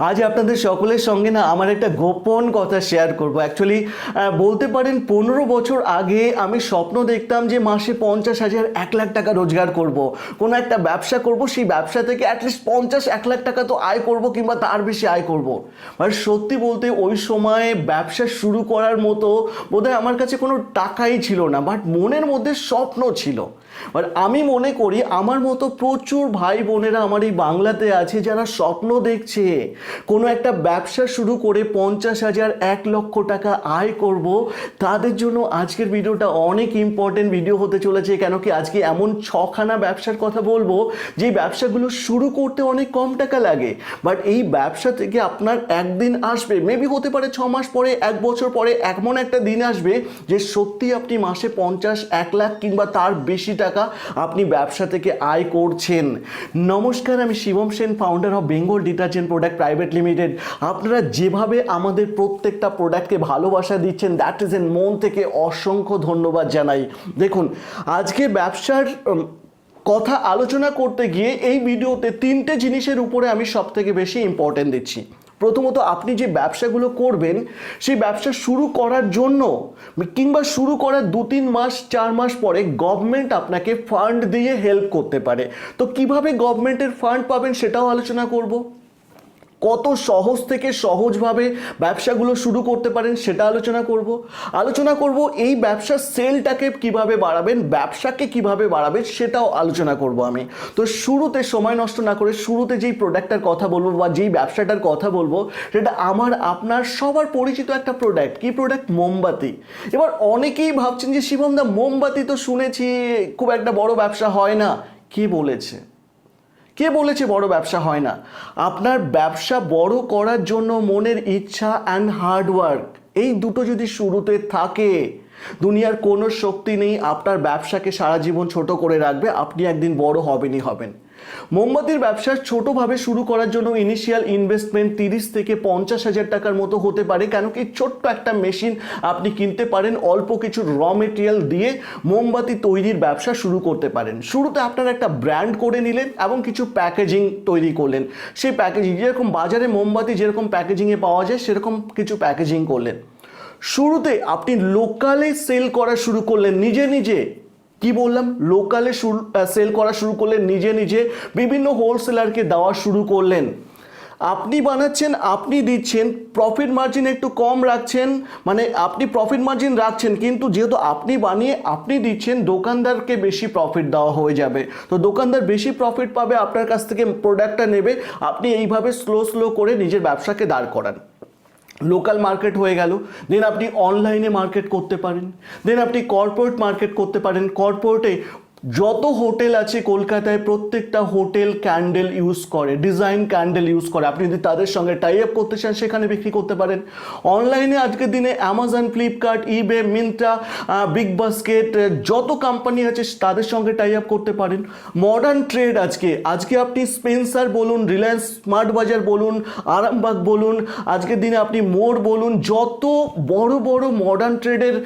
আজ আপনাদের সকলের সঙ্গে না আমার একটা গোপন কথা শেয়ার করব অ্যাকচুয়ালি বলতে পারেন পনেরো বছর আগে আমি স্বপ্ন দেখতাম যে মাসে পঞ্চাশ হাজার এক লাখ টাকা রোজগার করব। কোনো একটা ব্যবসা করব, সেই ব্যবসা থেকে অ্যাটলিস্ট পঞ্চাশ এক লাখ টাকা তো আয় করব কিংবা তার বেশি আয় করব। মানে সত্যি বলতে ওই সময়ে ব্যবসা শুরু করার মতো বোধহয় আমার কাছে কোনো টাকাই ছিল না বাট মনের মধ্যে স্বপ্ন ছিল বাট আমি মনে করি আমার মতো প্রচুর ভাই বোনেরা আমার এই বাংলাতে আছে যারা স্বপ্ন দেখছে, কোনো একটা ব্যবসা শুরু করে পঞ্চাশ হাজার, এক লক্ষ টাকা আয় করব, তাদের জন্য আজকের ভিডিওটা অনেক ইম্পর্টেন্ট ভিডিও হতে চলেছে। কেন কি আজকে এমন ছখানা ব্যবসার কথা বলব, যে ব্যবসাগুলো শুরু করতে অনেক কম টাকা লাগে। বাট এই ব্যবসা থেকে আপনার একদিন আসবে মেবি হতে পারে ছ মাস পরে, এক বছর পরে, এমন একটা দিন আসবে, যে সত্যি আপনি মাসে পঞ্চাশ, এক লাখ কিংবা তার বেশি টাকা আপনি ব্যবসা থেকে আয় করছেন। নমস্কার, আমি Shivam Sen founder of Bengal detergent product private limited আপনারা যেভাবে আমাদের প্রত্যেকটা প্রোডাক্টকে ভালোবাসা দিচ্ছেন দ্যাট ইজ এন মন থেকে অসংখ্য ধন্যবাদ জানাই। দেখুন, আজকে ব্যবসার কথা আলোচনা করতে গিয়ে এই ভিডিওতে তিনটে জিনিসের উপরে আমি সব থেকে বেশি ইম্পর্টেন্ট দিচ্ছি। প্রথমত আপনি যে ব্যবসাগুলো করবেন, সেই ব্যবসা শুরু করার জন্য কিংবা শুরু করার দু তিন মাস, চার মাস পরে গভর্নমেন্ট আপনাকে ফান্ড দিয়ে হেল্প করতে পারে। তো কীভাবে গভর্নমেন্টের ফান্ড পাবেন সেটাও আলোচনা করব। কত সহজ থেকে সহজভাবে ব্যবসাগুলো শুরু করতে পারেন সেটা আলোচনা করব। আলোচনা করব এই ব্যবসার সেলটাকে কীভাবে বাড়াবেন, ব্যবসাকে কীভাবে বাড়াবেন সেটাও আলোচনা করব আমি। তো শুরুতে সময় নষ্ট না করে শুরুতে যেই প্রোডাক্টটার কথা বলব বা যেই ব্যবসাটার কথা বলব, সেটা আমার, আপনার সবার পরিচিত একটা প্রোডাক্ট কি প্রোডাক্ট মোমবাতি। এবার অনেকেই ভাবছেন যে শিবম দা, মোমবাতি তো শুনেছি, খুব একটা বড় ব্যবসা হয় না। কে বলেছে? কে বলেছে বড় ব্যবসা হয় না? আপনার ব্যবসা বড় করার জন্য মনের ইচ্ছা অ্যান্ড হার্ডওয়ার্ক এই দুটো যদি শুরুতে থাকে, দুনিয়ার কোনো শক্তি নেই, আপনার ব্যবসাকে সারা জীবন ছোট করে রাখবে, আপনি একদিন বড় হবেনই হবেন। মোমবাতির ব্যবসা ছোটোভাবে শুরু করার জন্য ইনিশিয়াল ইনভেস্টমেন্ট তিরিশ থেকে পঞ্চাশ হাজার টাকার মতো হতে পারে। কেন কি ছোট্ট একটা মেশিন আপনি কিনতে পারেন, অল্প কিছু র মেটেরিয়াল দিয়ে মোমবাতি তৈরির ব্যবসা শুরু করতে পারেন। শুরুতে আপনারা একটা ব্র্যান্ড করে নিলেন এবং কিছু প্যাকেজিং তৈরি করলেন। সেই প্যাকেজিং যেরকম বাজারে মোমবাতি যেরকম প্যাকেজিংয়ে পাওয়া যায়, সেরকম কিছু প্যাকেজিং করলেন। শুরুতে আপনি লোকালে সেল করা শুরু করলেন। নিজে নিজে কি বললাম? লোকালে শুরু সেল করা শুরু করলেন, নিজে নিজে বিভিন্ন হোলসেলারকে দেওয়া শুরু করলেন। আপনি বানাচ্ছেন, আপনি দিচ্ছেন প্রফিট মার্জিন একটু কম রাখছেন মানে আপনি প্রফিট মার্জিন রাখছেন, কিন্তু যেহেতু আপনি বানিয়ে, আপনি দিচ্ছেন, দোকানদারকে বেশি প্রফিট দেওয়া হয়ে যাবে। তো দোকানদার বেশি প্রফিট পাবে, আপনার কাছ থেকে প্রোডাক্টটা নেবে, আপনি এইভাবে স্লো স্লো করে নিজের ব্যবসাকে দাঁড় করান। লোকাল মার্কেট হয়ে গেল। দেন আপনি অনলাইনে মার্কেট করতে পারেন। দেন আপনি কর্পোরেট মার্কেট করতে পারেন। কর্পোরেটে যত হোটেল আছে কলকাতায় প্রত্যেকটা হোটেল ক্যান্ডেল ইউজ করে, ডিজাইন ক্যান্ডেল ইউজ করে। আপনি যদি তাদের সঙ্গে টাই আপ করতে চান, সেখানে বিক্রি করতে পারেন। অনলাইনে আজকের দিনে Amazon Flipkart eBay Myntra Big Basket যত কোম্পানি আছে, তাদের সঙ্গে টাই আপ করতে পারেন। মডার্ন ট্রেড আজকে। আজকে আপনি স্পেন্সার বলুন রিলায়েন্স স্মার্ট বাজার বলুন আরামবাগ বলুন, আজকের দিনে আপনি মোড় বলুন, যত বড় বড় মডার্ন ট্রেডের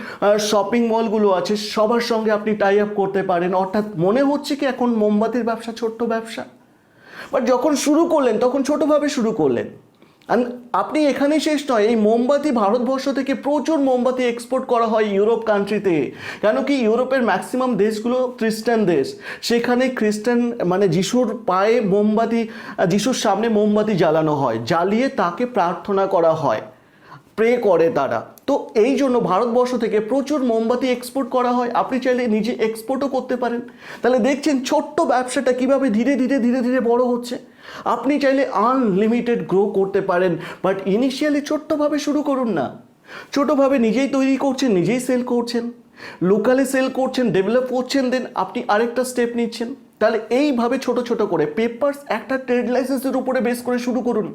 শপিং মলগুলো আছে, সবার সঙ্গে আপনি টাই আপ করতে পারেন। অর্থাৎ মনে হচ্ছে কি এখন মোমবাতির ব্যবসা, ছোট্ট ব্যবসা? বাট যখন শুরু করলেন, তখন ছোটোভাবে শুরু করলেন। আপনি এখানেই শেষ নয়, এই মোমবাতি ভারতবর্ষ থেকে প্রচুর মোমবাতি এক্সপোর্ট করা হয় ইউরোপ কান্ট্রিতে কেন কি ইউরোপের ম্যাক্সিমাম দেশগুলো খ্রিস্টান দেশ। সেখানে খ্রিস্টান মানে যিশুর পায়ে মোমবাতি, যিশুর সামনে মোমবাতি জ্বালানো হয়, জ্বালিয়ে তাকে প্রার্থনা করা হয়। প্রে করে তারা। তো এই জন্য ভারতবর্ষ থেকে প্রচুর মোমবাতি এক্সপোর্ট করা হয়। আপনি চাইলে নিজে এক্সপোর্টও করতে পারেন। তাহলে দেখছেন ছোট্ট ব্যবসাটা কীভাবে ধীরে ধীরে ধীরে ধীরে বড় হচ্ছে। আপনি চাইলে আনলিমিটেড গ্রো করতে পারেন বাট ইনিশিয়ালি ছোট্টভাবে শুরু করুন না। ছোটোভাবে নিজেই তৈরি করছেন, নিজেই সেল করছেন। লোকালে সেল করছেন ডেভেলপ করছেন দেন আপনি আরেকটা স্টেপ নিচ্ছেন। তাহলে এইভাবে ছোট ছোট করে পেপার্স একটা ট্রেড লাইসেন্সের উপরে বেস করে শুরু করুন।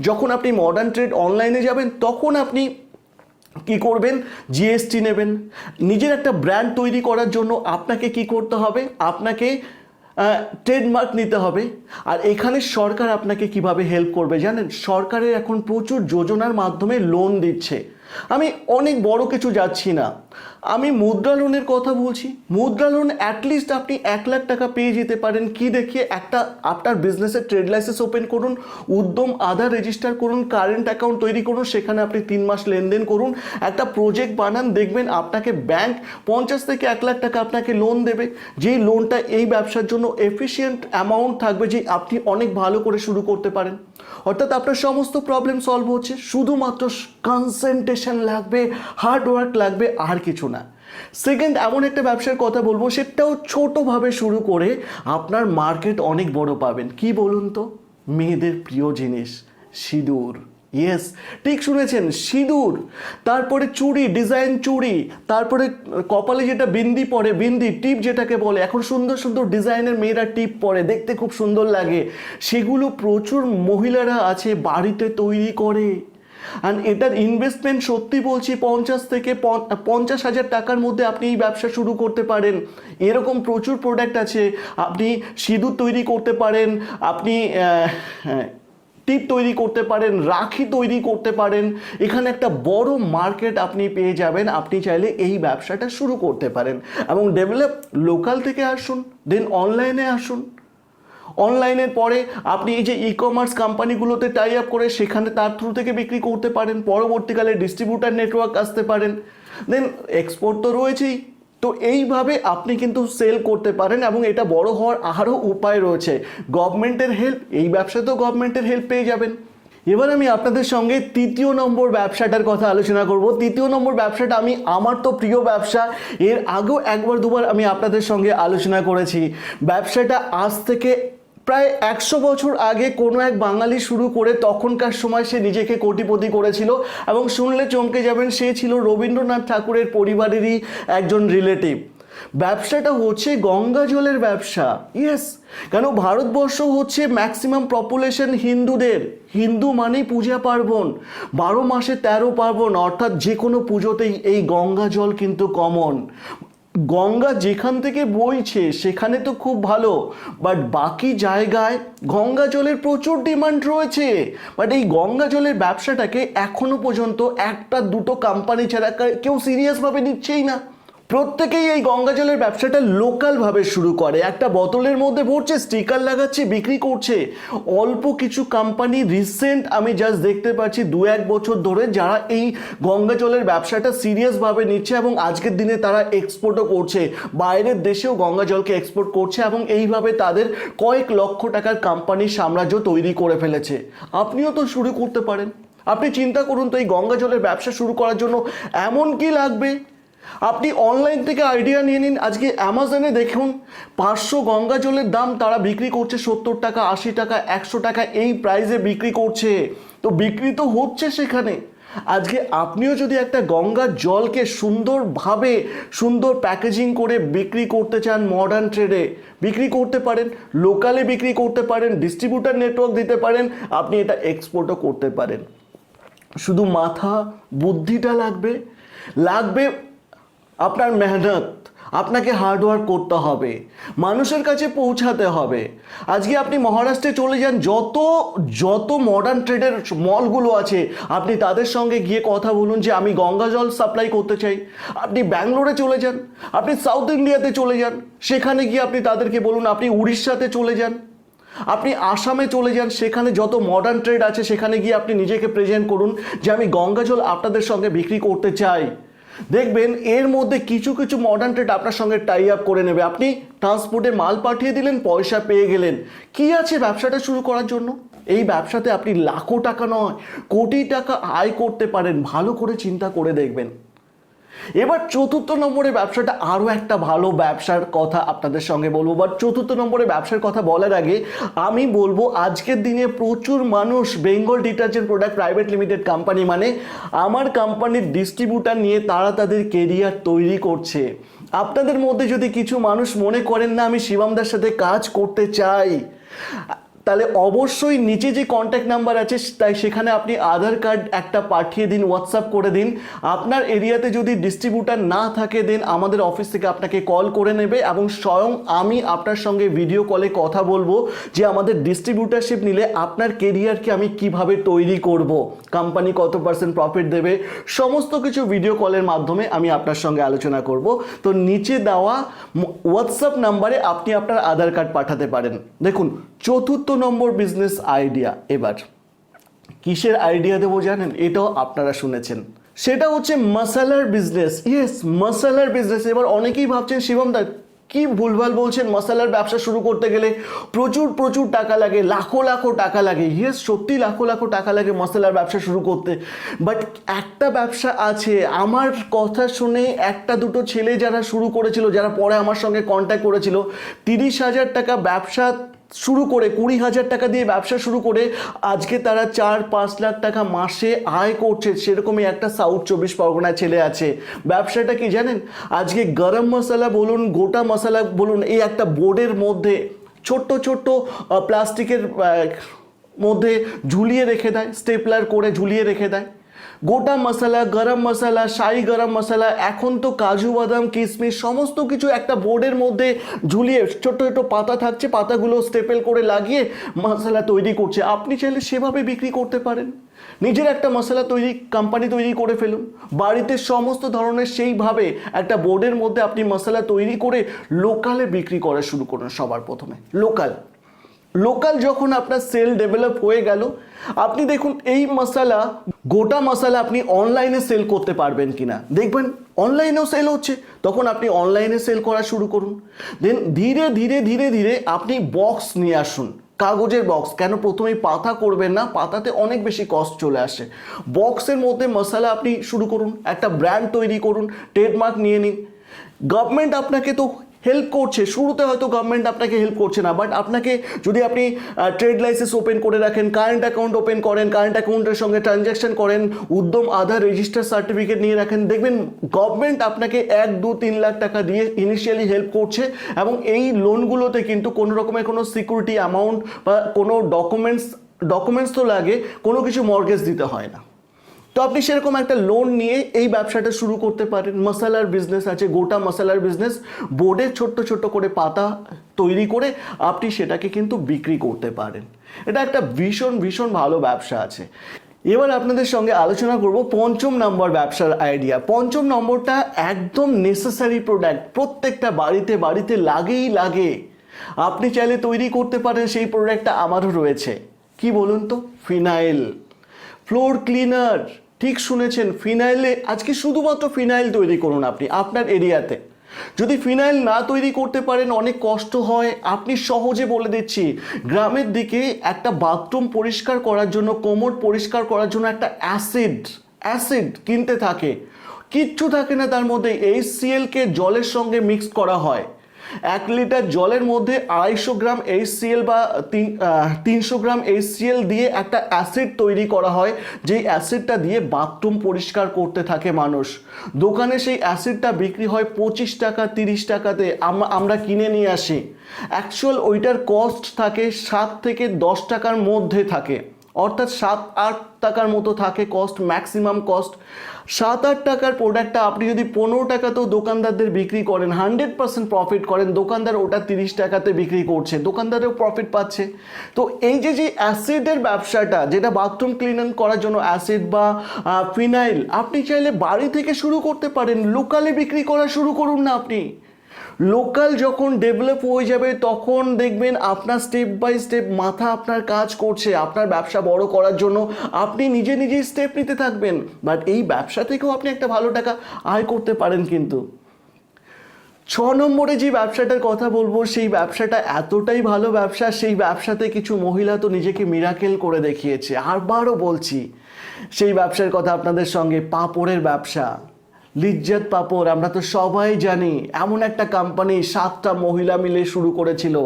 যখন আপনি মডার্ন ট্রেড অনলাইনে যাবেন, তখন আপনি কি করবেন? জিএসটি নেবেন। নিজের একটা ব্র্যান্ড তৈরি করার জন্য আপনাকে কি করতে হবে? আপনাকে ট্রেডমার্ক নিতে হবে। আর এখানে সরকার আপনাকে কীভাবে হেল্প করবে জানেন? সরকারের এখন প্রচুর যোজনার মাধ্যমে লোন দিচ্ছে। আমি অনেক বড় কিছু যাচ্ছি না। আমি মুদ্রা লোনের কথা বলছি। মুদ্রা লোন অ্যাটলিস্ট আপনি এক লাখ টাকা পেয়ে যেতে পারেন। কি দেখিয়ে একটা আপনার বিজনেসের ট্রেড লাইসেন্স ওপেন করুন, উদ্যম, আধার রেজিস্টার করুন কারেন্ট অ্যাকাউন্ট তৈরি করুন, সেখানে আপনি তিন মাস লেনদেন করুন, একটা প্রজেক্ট বানান, দেখবেন আপনাকে ব্যাংক পঞ্চাশ থেকে এক লাখ টাকা আপনাকে লোন দেবে। যেই লোনটা এই ব্যবসার জন্য এফিসিয়েন্ট অ্যামাউন্ট থাকবে যে আপনি অনেক ভালো করে শুরু করতে পারেন। অর্থাৎ আপনার সমস্ত প্রবলেম সলভ হচ্ছে। শুধুমাত্র কনসেন্ট্রেশন লাগবে হার্ড ওয়ার্ক লাগবে, আর কিছু না। সেকেন্ড এমন একটা ব্যবসার কথা বলব, সেটাও ছোটোভাবে শুরু করে আপনার মার্কেট অনেক বড় পাবেন। কি বলুন তো? মেয়েদের প্রিয় জিনিস, সিঁদুর। ইয়েস ঠিক শুনেছেন, সিঁদুর। তারপরে চুড়ি ডিজাইন চুড়ি, তারপরে কপালে যেটা বিন্দি পরে, বিন্দি টিপ যেটাকে বলে, এখন সুন্দর সুন্দর ডিজাইনের মেয়েরা টিপ পরে, দেখতে খুব সুন্দর লাগে। সেগুলো প্রচুর মহিলারা আছে বাড়িতে তৈরি করে। আর এটার ইনভেস্টমেন্ট সত্যি বলছি পঞ্চাশ থেকে পঞ্চাশ হাজার টাকার মধ্যে আপনি এই ব্যবসা শুরু করতে পারেন। এরকম প্রচুর প্রোডাক্ট আছে। আপনি সিঁদুর তৈরি করতে পারেন আপনি হ্যাঁ, টিপ তৈরি করতে পারেন রাখি তৈরি করতে পারেন। এখানে একটা বড় মার্কেট আপনি পেয়ে যাবেন। আপনি চাইলে এই ব্যবসাটা শুরু করতে পারেন। এবং ডেভেলপ লোকাল থেকে আসুন দেন অনলাইনে আসুন। অনলাইনের পরে আপনি এই যে ই কমার্স কোম্পানিগুলোতে টাই আপ করে সেখানে তার থ্রু থেকে বিক্রি করতে পারেন, পরবর্তীকালে ডিস্ট্রিবিউটার নেটওয়ার্ক আসতে পারেন। দেন এক্সপোর্ট তো রয়েছেই। তো এইভাবে আপনি কিন্তু সেল করতে পারেন এবং এটা বড় হওয়ার আরও উপায় রয়েছে। গভর্নমেন্টের হেল্প এই ব্যবসাতেও গভর্নমেন্টের হেল্প পেয়ে যাবেন। এবার আমি আপনাদের সঙ্গে তৃতীয় নম্বর ব্যবসাটার কথা আলোচনা করব। তৃতীয় নম্বর ব্যবসাটা আমি, আমার তো প্রিয় ব্যবসা। এর আগেও একবার দুবার আমি আপনাদের সঙ্গে আলোচনা করেছি। ব্যবসাটা আজ থেকে প্রায় একশো বছর আগে কোনো এক বাঙালি শুরু করে তখনকার সময় সে নিজেকে কোটিপতি করেছিল এবং শুনলে চমকে যাবেন সে ছিল রবীন্দ্রনাথ ঠাকুরের পরিবারেরই একজন রিলেটিভ ব্যবসাটা হচ্ছে গঙ্গা জলের ব্যবসা। ইয়েস কেন ভারতবর্ষ হচ্ছে ম্যাক্সিমাম পপুলেশন হিন্দুদের। হিন্দু মানেই পূজা পার্বণ। বারো মাসে তেরো পার্বণ, অর্থাৎ যে কোনো পুজোতেই এই গঙ্গা জল কিন্তু কমন গঙ্গা যেখান থেকে বইছে, সেখানে তো খুব ভালো। বাট বাকি জায়গায় গঙ্গা জলের প্রচুর ডিমান্ড রয়েছে। বাট এই গঙ্গা জলের ব্যবসাটাকে এখনও পর্যন্ত একটা দুটো কোম্পানি ছাড়া কেউ সিরিয়াসভাবে নিচ্ছেই না। প্রত্যেকেই এই গঙ্গা জলের ব্যবসাটা লোকালভাবে শুরু করে। একটা বোতলের মধ্যে ভরছে স্টিকার লাগাচ্ছে, বিক্রি করছে। অল্প কিছু কোম্পানি রিসেন্ট আমি জাস্ট দেখতে পাচ্ছি দু এক বছর ধরে যারা এই গঙ্গা জলের ব্যবসাটা সিরিয়াসভাবে নিচ্ছে এবং আজকের দিনে তারা এক্সপোর্টও করছে। বাইরের দেশেও গঙ্গা জলকে এক্সপোর্ট করছে এবং এইভাবে তাদের কয়েক লক্ষ টাকার কোম্পানির সাম্রাজ্য তৈরি করে ফেলেছে। আপনিও তো শুরু করতে পারেন। আপনি চিন্তা করুন তো, এই গঙ্গা জলের ব্যবসা শুরু করার জন্য এমন কি লাগবে? আপনি অনলাইন থেকে আইডিয়া নিয়ে নিন। আজকে অ্যামাজনে দেখুন, পাঁচশো গঙ্গা জলের দাম তারা বিক্রি করছে সত্তর টাকা, আশি টাকা, একশো টাকা, এই প্রাইসে বিক্রি করছে। তো বিক্রি তো হচ্ছে সেখানে। আজকে আপনিও যদি একটা গঙ্গার জলকে সুন্দরভাবে, সুন্দর প্যাকেজিং করে বিক্রি করতে চান মডার্ন ট্রেডে বিক্রি করতে পারেন লোকালে বিক্রি করতে পারেন ডিস্ট্রিবিউটার নেটওয়ার্ক দিতে পারেন, আপনি এটা এক্সপোর্টও করতে পারেন। শুধু মাথা, বুদ্ধিটা লাগবে। লাগবে আপনার মেহনত, আপনাকে হার্ডওয়ার্ক করতে হবে, মানুষের কাছে পৌঁছাতে হবে। আজকে আপনি মহারাষ্ট্রে চলে যান, যত যত মডার্ন ট্রেডের মলগুলো আছে, আপনি তাদের সঙ্গে গিয়ে কথা বলুন যে, আমি গঙ্গা জল সাপ্লাই করতে চাই। আপনি ব্যাঙ্গালোরে চলে যান, আপনি সাউথ ইন্ডিয়াতে চলে যান, সেখানে গিয়ে আপনি তাদেরকে বলুন, আপনি উড়িষ্যাতে চলে যান। আপনি আসামে চলে যান, সেখানে যত মডার্ন ট্রেড আছে, সেখানে গিয়ে আপনি নিজেকে প্রেজেন্ট করুন যে, আমি গঙ্গা জল আপনাদের সঙ্গে বিক্রি করতে চাই। দেখবেন এর মধ্যে কিছু কিছু মডার্ন ট্রেড আপনার সঙ্গে টাই আপ করে নেবে। আপনি ট্রান্সপোর্টে মাল পাঠিয়ে দিলেন, পয়সা পেয়ে গেলেন। কি আছে ব্যবসাটা শুরু করার জন্য? এই ব্যবসাতে আপনি লাখো টাকা নয়, কোটি টাকা আয় করতে পারেন। ভালো করে চিন্তা করে দেখবেন। এবার চতুর্থ নম্বরে ব্যবসাটা আরও একটা ভালো ব্যবসার কথা আপনাদের সঙ্গে বলব। বাট চতুর্থ নম্বরে ব্যবসার কথা বলার আগে আমি বলব, আজকের দিনে প্রচুর মানুষ Bengal detergent product private limited company মানে আমার কোম্পানির ডিস্ট্রিবিউটার নিয়ে তারা তাদের কেরিয়ার তৈরি করছে। আপনাদের মধ্যে যদি কিছু মানুষ মনে করেন না আমি শিবামদার সাথে কাজ করতে চাই তাহলে অবশ্যই নিচে যে কন্ট্যাক্ট নাম্বার আছে, তাই সেখানে আপনি আধার কার্ড একটা পাঠিয়ে দিন হোয়াটসঅ্যাপ করে দিন। আপনার এরিয়াতে যদি ডিস্ট্রিবিউটার না থাকে দেন আমাদের অফিস থেকে আপনাকে কল করে নেবে এবং স্বয়ং আমি আপনার সঙ্গে ভিডিও কলে কথা বলব যে আমাদের ডিস্ট্রিবিউটারশিপ নিলে আপনার কেরিয়ারকে আমি কীভাবে তৈরি করব কোম্পানি কত পার্সেন্ট প্রফিট দেবে, সমস্ত কিছু ভিডিও কলের মাধ্যমে আমি আপনার সঙ্গে আলোচনা করব। তো নিচে দেওয়া হোয়াটসঅ্যাপ নাম্বারে আপনি আপনার আধার কার্ড পাঠাতে পারেন। দেখুন চতুর্থ নম্বর বিজনেস আইডিয়া এবার। কিসের আইডিয়া দেবো জানেন? এটাও আপনারা শুনেছেন। সেটা হচ্ছে মশালার বিজনেস ইয়েস মশালার বিজনেস এবার অনেকেই ভাবছেন, শিবম দা, কি ভুলভাল বলছেন? মশালার ব্যবসা শুরু করতে গেলে প্রচুর প্রচুর টাকা লাগে, লাখো লাখো টাকা লাগে। ইয়েস সত্যি লাখো লাখো টাকা লাগে মশলার ব্যবসা শুরু করতে। বাট একটা ব্যবসা আছে, আমার কথা শুনে একটা দুটো ছেলে যারা শুরু করেছিল, যারা পরে আমার সঙ্গে কন্ট্যাক্ট করেছিল, তিরিশ হাজার টাকা ব্যবসা শুরু করে কুড়ি হাজার টাকা দিয়ে ব্যবসা শুরু করে আজকে তারা চার, পাঁচ লাখ টাকা মাসে আয় করছে, সেরকমই একটা সাউথ চব্বিশ পরগনায় ছেলে আছে। ব্যবসাটা কি জানেন? আজকে গরম মশলা বলুন, গোটা মশলা বলুন, এই একটা বোর্ডের মধ্যে ছোট্ট ছোট্ট প্লাস্টিকের মধ্যে ঝুলিয়ে রেখে দেয়, স্টেপলার করে ঝুলিয়ে রেখে দেয়। গোটা মশলা, গরম মশলা, শাহি গরম মশলা, এখন তো কাজু, বাদাম, কিশমিশ, সমস্ত কিছু একটা বোর্ডের মধ্যে ঝুলিয়ে ছোট ছোট পাতা থাকছে, পাতাগুলো স্টেপেল করে লাগিয়ে মশলা তৈরি করছে। আপনি চাইলে সেভাবে বিক্রি করতে পারেন। নিজের একটা মশলা তৈরি কোম্পানি তৈরি করে ফেলুন। বাড়িতে সমস্ত ধরনের সেইভাবে একটা বোর্ডের মধ্যে আপনি মশলা তৈরি করে লোকালে বিক্রি করা শুরু করুন সবার প্রথমে। লোকাল। লোকাল যখন আপনার সেল ডেভেলপ হয়ে গেল, আপনি দেখুন এই মশালা, গোটা মশলা আপনি অনলাইনে সেল করতে পারবেন কিনা। দেখবেন অনলাইনেও সেল হচ্ছে, তখন আপনি অনলাইনে সেল করা শুরু করুন। দেন ধীরে ধীরে ধীরে ধীরে আপনি বক্স নিয়ে আসুন। কাগজের বক্স কেন প্রথমেই পাতা করবেন না? পাতাতে অনেক বেশি কস্ট চলে আসে। বক্সের মধ্যে মশালা আপনি শুরু করুন, একটা ব্র্যান্ড তৈরি করুন ট্রেডমার্ক নিয়ে নিন। গভর্নমেন্ট আপনাকে তো হেল্প করছে। শুরুতে হয়তো গভর্নমেন্ট আপনাকে হেল্প করছে না বাট আপনাকে যদি আপনি ট্রেড লাইসেন্স ওপেন করে রাখেন কারেন্ট অ্যাকাউন্ট ওপেন করেন কারেন্ট অ্যাকাউন্টের সঙ্গে ট্রানজ্যাকশন করেন, উদ্যম আধার রেজিস্টার সার্টিফিকেট নিয়ে রাখেন, দেখবেন গভর্নমেন্ট আপনাকে এক, দু, তিন লাখ টাকা দিয়ে ইনিশিয়ালি হেল্প করছে এবং এই লোনগুলোতে কিন্তু কোনো রকমের কোনো সিকিউরিটি অ্যামাউন্ট বা কোনো ডকুমেন্টস ডকুমেন্টস তো লাগে, কোনো কিছু মর্গেজ দিতে হয় না। তো আপনি সেরকম একটা লোন নিয়ে এই ব্যবসাটা শুরু করতে পারেন। মশালার বিজনেস আছে, গোটা মশালার বিজনেস বোর্ডে ছোট্ট ছোট্ট করে পাতা তৈরি করে আপনি সেটাকে কিন্তু বিক্রি করতে পারেন। এটা একটা ভীষণ ভীষণ ভালো ব্যবসা আছে। এবার আপনাদের সঙ্গে আলোচনা করব পঞ্চম নম্বর ব্যবসার আইডিয়া পঞ্চম নম্বরটা একদম নেসেসারি প্রোডাক্ট প্রত্যেকটা বাড়িতে বাড়িতে লাগেই লাগে। আপনি চাইলে তৈরি করতে পারেন, সেই প্রোডাক্টটা আমারও রয়েছে। কি বলুন তো? ফিনাইল। ফ্লোর ক্লিনার ঠিক শুনেছেন, ফিনাইলে, আজকে শুধুমাত্র ফিনাইল তৈরি করুন আপনি, আপনার এরিয়াতে। যদি ফিনাইল না তৈরি করতে পারেন, অনেক কষ্ট হয়। আপনি সহজে বলে দিচ্ছি, গ্রামের দিকে একটা বাথরুম পরিষ্কার করার জন্য, কোমর পরিষ্কার করার জন্য একটা অ্যাসিড অ্যাসিড কিনতে থাকে। কিচ্ছু থাকে না, তার মধ্যে এই সিএলকে জলের সঙ্গে মিক্স করা হয়। এক লিটার জলের মধ্যে আড়াইশো গ্রাম এইচসিএল বা তিন তিনশো গ্রাম এইচসিএল দিয়ে একটা অ্যাসিড তৈরি করা হয়। যেই অ্যাসিডটা দিয়ে বাথরুম পরিষ্কার করতে থাকে মানুষ। দোকানে সেই অ্যাসিডটা বিক্রি হয় পঁচিশ টাকা, তিরিশ টাকাতে। আমরা কিনে নিয়ে আসি। অ্যাকচুয়াল ওইটার কস্ট থাকে সাত থেকে দশ টাকার মধ্যে থাকে। অর্থাৎ সাত আট টাকার মতো থাকে কস্ট ম্যাক্সিমাম কস্ট সাত আট টাকার প্রোডাক্টটা আপনি যদি পনেরো টাকাতেও দোকানদারদের বিক্রি করেন হান্ড্রেড পার্সেন্ট প্রফিট করেন, দোকানদার ওটা তিরিশ টাকাতে বিক্রি করছে, দোকানদারেও প্রফিট পাচ্ছে। তো এই যে যে অ্যাসিডের ব্যবসাটা, যেটা বাথরুম ক্লিন করার জন্য অ্যাসিড বা ফিনাইল আপনি চাইলে বাড়ি থেকে শুরু করতে পারেন, লোকালে বিক্রি করা শুরু করুন না আপনি। লোকাল যখন ডেভেলপ হয়ে যাবে, তখন দেখবেন আপনার স্টেপ বাই স্টেপ মাথা আপনার কাজ করছে, আপনার ব্যবসা বড় করার জন্য। আপনি নিজে নিজেই স্টেপ নিতে থাকবেন বাট এই ব্যবসা থেকেও আপনি একটা ভালো টাকা আয় করতে পারেন কিন্তু। ছ নম্বরে যে ব্যবসাটার কথা বলব, সেই ব্যবসাটা এতটাই ভালো ব্যবসা, সেই ব্যবসাতে কিছু মহিলা তো নিজেকে মিরাকেল করে দেখিয়েছে। আরবারও বলছি, সেই ব্যবসার কথা আপনাদের সঙ্গে, পাপড়ের ব্যবসা। লিজ্জত পাপড় আমরা তো সবাই জানি, এমন একটা কোম্পানি সাতটা মহিলা মিলে শুরু করেছিল।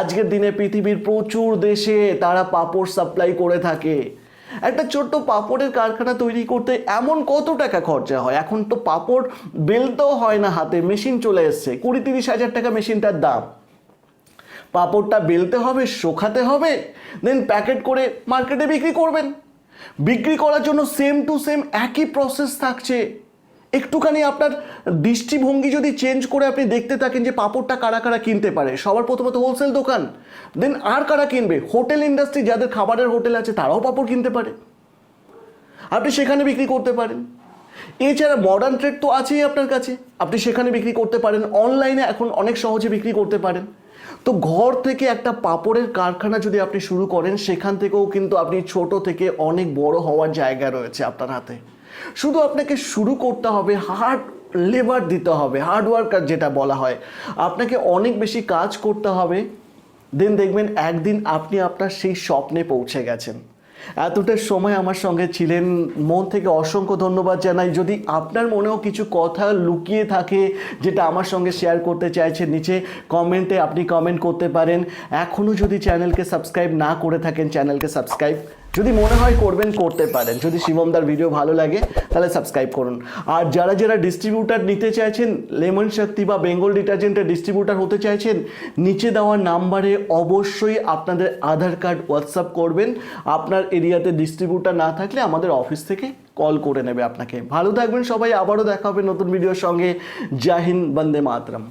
আজকের দিনে পৃথিবীর প্রচুর দেশে তারা পাপড় সাপ্লাই করে থাকে। একটা ছোট্ট পাপড়ের কারখানা তৈরি করতে এমন কত টাকা খরচা হয়? এখন তো পাপড় বেলতেও হয় না হাতে, মেশিন চলে এসছে। কুড়ি তিরিশ হাজার টাকা মেশিনটার দাম। পাপড়টা বেলতে হবে, শোকাতে হবে দেন প্যাকেট করে মার্কেটে বিক্রি করবেন। বিক্রি করার জন্য সেম টু সেম একই প্রসেস থাকছে। একটুখানি আপনার দৃষ্টিভঙ্গি যদি চেঞ্জ করে আপনি দেখতে থাকেন যে পাপড়টা কারা কারা কিনতে পারে, সবার প্রথমত হোলসেল দোকান দেন আর কারা কিনবে? হোটেল ইন্ডাস্ট্রি যাদের খাবারের হোটেল আছে তারাও পাপড় কিনতে পারে। আপনি সেখানে বিক্রি করতে পারেন। এছাড়া মডার্ন ট্রেড তো আছেই আপনার কাছে। আপনি সেখানে বিক্রি করতে পারেন অনলাইনে এখন অনেক সহজে বিক্রি করতে পারেন। তো ঘর থেকে একটা পাপড়ের কারখানা যদি আপনি শুরু করেন, সেখান থেকেও কিন্তু আপনি ছোট থেকে অনেক বড় হওয়ার জায়গা রয়েছে আপনার হাতে। শুধু আপনাকে শুরু করতে হবে হার্ড লেবার দিতে হবে হার্ড ওয়ার্কার যেটা বলা হয়। আপনাকে অনেক বেশি কাজ করতে হবে। দেন দেখবেন একদিন আপনি আপনার সেই স্বপ্নে পৌঁছে গেছেন। এতটা সময় আমার সঙ্গে ছিলেন। মন থেকে অসংখ্য ধন্যবাদ জানাই। যদি আপনার মনেও কিছু কথা লুকিয়ে থাকে যেটা আমার সঙ্গে শেয়ার করতে চাইছেন, নিচে কমেন্টে আপনি কমেন্ট করতে পারেন। এখনও যদি চ্যানেলকে সাবস্ক্রাইব না করে থাকেন চ্যানেলকে সাবস্ক্রাইব যদি মনে হয় করবেন, করতে পারেন। যদি শিবমদার ভিডিও ভালো লাগে, তাহলে সাবস্ক্রাইব করুন। আর যারা যারা ডিস্ট্রিবিউটার নিতে চাইছেন, লেমন শক্তি বা বেঙ্গল ডিটারজেন্টের ডিস্ট্রিবিউটার হতে চাইছেন, নিচে দেওয়া নাম্বারে অবশ্যই আপনাদের আধার কার্ড হোয়াটসঅ্যাপ করবেন। আপনার এরিয়াতে ডিস্ট্রিবিউটার না থাকলে আমাদের অফিস থেকে কল করে নেবে আপনাকে। ভালো থাকবেন সবাই, আবারও দেখা হবে নতুন ভিডিওর সঙ্গে। জাহিন বন্দে মাতরম।